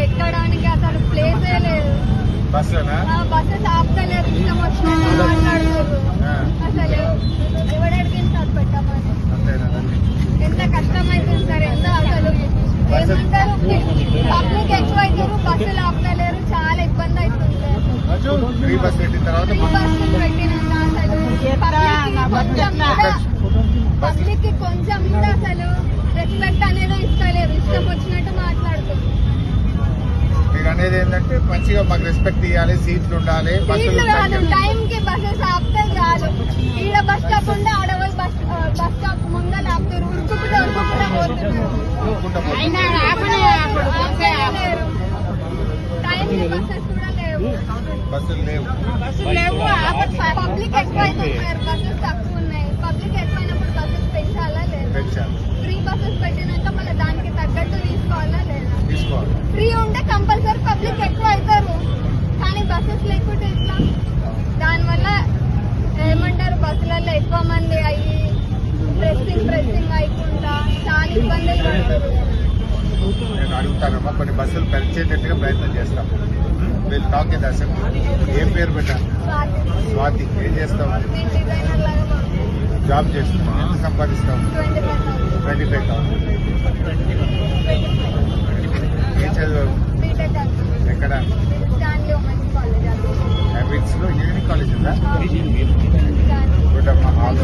ఎక్కడానికి అసలు బస్సులోనా బస్సెస్ ఇష్టం వచ్చినట్టు పెట్టమని. ఎంత కష్టమైతుంది సార్ ఎంత అసలు. ఏమంటారు? పబ్లిక్ ఎక్కువ అవుతారు బస్సులు ఆపుతలేరు చాలా ఇబ్బంది అవుతుంది. సార్ ఫ్రీ బస్ పెట్టిన తర్వాత ఫ్రీ బస్సులు పెట్టినాక అసలు పబ్లిక్కి కొంచెం కూడా అసలు రెస్పెక్ట్ అనేది ఇస్తలేరు ఇష్టం వచ్చినట్టు మాట్లాడుతున్నారు మీరు అనేది ఏంటంటే మంచిగా మాకు రెస్పెక్ట్ ఇవ్వాలి సీట్లు ఉండాలి సీట్లు కాదు టైం కి బస్సెస్ ఆపితే చాలు. ఈడ బస్ స్టాప్ ఉంటే ఆడవాళ్ళు బస్ బస్ స్టాప్ ముందర ఆపుతారు. పోతున్నారు. టైం కి బస్సెస్ కూడా లేవు. బస్సులు లేవు. లేవు పబ్లిక్ ఎక్కువ అవుతున్నారు బస్సెస్ ఫ్రీ బస్సెస్ పెట్టినాక మళ్ళీ దానికి తగ్గట్టు తీసుకోవాలా లేదా? తీసుకోవాలి. ఫ్రీ ఉంటే కంపల్సరీ పబ్లిక్ ఎక్కువ అవుతారు. కానీ బస్సెస్ లేకుంటే ఇట్లా దానివల్ల ఏమంటారు బస్సులలో ఎక్కువ మంది అయ్యి ప్రెస్సింగ్ ప్రెస్సింగ్ అయికుండా చాలా ఇబ్బందులు పడుతుంది నేను అడుగుతానమ్మా కొన్ని బస్సులు పెంచేటట్టుగా ప్రయత్నం చేస్తాం. వీళ్ళు టాక్ ఇన్ అసెంబ్లీ ఏం పేరు పెట్టా స్వాతి. ఏం చేస్తావు? జాబ్ చేస్తున్నావు? ఎంత సంపాదిస్తావు ట్వంటీ ఫైవ్ థౌసండ్ ఏం ఎక్కడ ఇంజనీరింగ్ కాలేజ్ ఉందా గుడ్ అమ్మ ఆల్